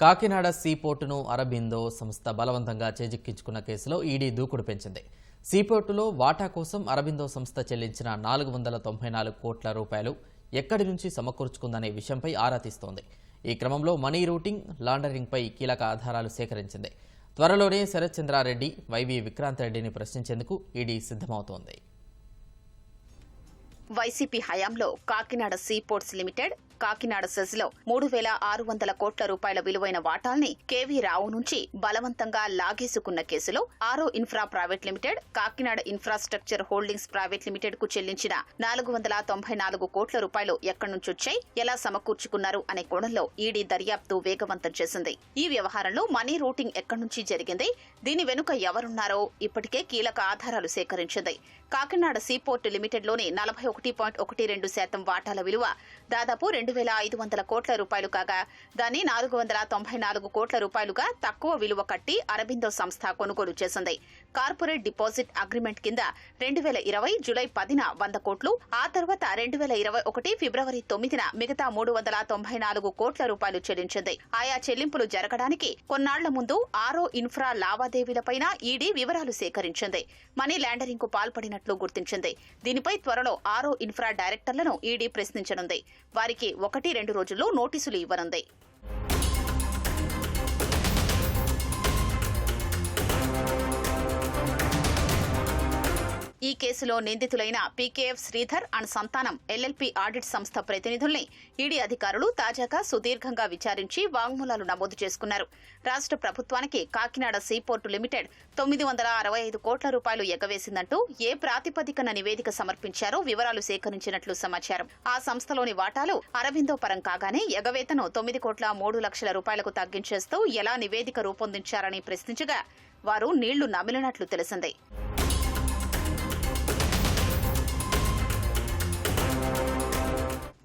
కాకినాడ సీపోర్టును అరబిందో సంస్థ బలవంతంగా చేజిక్కించుకున్న కేసులో ఈడీ దూకుడు పెంచింది. సీపోర్టులో వాటా కోసం అరబిందో సంస్థ చెల్లించిన నాలుగు వందల తొంభై నాలుగు కోట్ల రూపాయలు ఎక్కడి నుంచి సమకూర్చుకుందనే విషయంపై ఆరా తీస్తోంది. ఈ క్రమంలో మనీ రూటింగ్ లాండరింగ్పై కీలక ఆధారాలు సేకరించింది. త్వరలోనే శరత్ చంద్రారెడ్డి వైవి విక్రాంత్ రెడ్డిని ప్రశ్నించేందుకు ఈడీ సిద్ధమవుతోంది. వైసీపీ హయాంలో కాకినాడ సీపోర్ట్స్ లిమిటెడ్ కాకినాడ సెజ్లో మూడు వేల ఆరు వందల కోట్ల రూపాయల విలువైన వాటాల్ని కేవీ రావు నుంచి బలవంతంగా లాగేసుకున్న కేసులో ఆరో infra private limited Kakinada infrastructure holdings private లిమిటెడ్కు చెల్లించిన నాలుగు వందల తొంభై నాలుగు కోట్ల రూపాయలు ఎక్కడి నుంచొచ్చాయి ఎలా సమకూర్చుకున్నారు అనే కోణంలో ఈడీ దర్యాప్తు వేగవంతం చేసింది. ఈ వ్యవహారంలో మనీ రూటింగ్ ఎక్కడి నుంచి జరిగింది దీని వెనుక ఎవరున్నారో ఇప్పటికే కీలక ఆధారాలు సేకరించింది. కాకినాడ సీపోర్ట్ లిమిటెడ్లోని నలభై ఒకటి పాయింట్ ఒకటి రెండు శాతం వాటాల విలువ దాదాపు రెండు రెండు వేల ఐదు వందల కోట్ల రూపాయలు కాగా దాన్ని నాలుగు వందల తొంభై నాలుగు కోట్ల రూపాయలుగా తక్కువ విలువ కట్టి అరబిందో సంస్థ కొనుగోలు చేసింది. కార్పొరేట్ డిపాజిట్ అగ్రిమెంట్ కింద రెండు వేల ఇరవై జులై పదిన వంద కోట్లు ఆ తర్వాత రెండు వేల ఇరవై ఒకటి ఫిబ్రవరి తొమ్మిదిన మిగతా మూడు వందల తొంభై నాలుగు కోట్ల రూపాయలు చెల్లించింది. ఆయా చెల్లింపులు జరగడానికి కొన్నాళ్ళ ముందు ఆరో ఇన్ఫ్రా లావాదేవీలపైన ఈడీ వివరాలు సేకరించింది. మనీ ల్యాండరింగ్కు పాల్పడినట్లు గుర్తించింది. దీనిపై త్వరలో ఆరో ఇన్ఫ్రా డైరెక్టర్లను ఈడీ ప్రశ్నించనుంది. వారికి ఒకటి రెండు రోజుల్లో నోటీసులు ఇవ్వనుంది. ఈ కేసులో నిందితులైన PKF Sridhar and Santhanam LLP audit సంస్థ ప్రతినిధుల్ని ఈడీ అధికారులు తాజాగా సుదీర్ఘంగా విచారించి వాంగ్మూలాలు నమోదు చేసుకున్నారు. రాష్ట్ర ప్రభుత్వానికి కాకినాడ సీపోర్టు లిమిటెడ్ తొమ్మిది వందల అరవై ఐదు కోట్ల రూపాయలు ఎగవేసిందంటూ ఏ ప్రాతిపదికన నివేదిక సమర్పించారో వివరాలు సేకరించినట్లు సమాచారం. ఆ సంస్థలోని వాటాలు అరవిందో పరం కాగానే ఎగవేతను తొమ్మిది కోట్ల మూడు లక్షల రూపాయలకు తగ్గించేస్తూ ఎలా నివేదిక రూపొందించారని ప్రశ్నించగా వారు నీళ్ళు నమిలినట్లు తెలిసింది.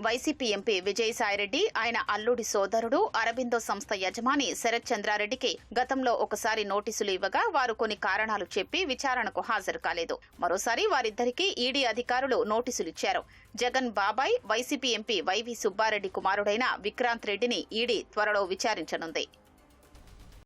వైసీపీ ఎంపీ విజయసాయిరెడ్డి ఆయన అల్లుడి సోదరుడు అరబిందో సంస్థ యజమాని శరత్ చంద్రారెడ్డికి గతంలో ఒకసారి నోటీసులు ఇవ్వగా వారు కొన్ని కారణాలు చెప్పి విచారణకు హాజరు కాలేదు. మరోసారి వారిద్దరికీ ఈడీ అధికారులు నోటీసులు ఇచ్చారు. జగన్ బాబాయ్ వైసీపీ ఎంపీ వైవి సుబ్బారెడ్డి కుమారుడైన విక్రాంత్ రెడ్డిని ఈడీ త్వరలో విచారించనుంది.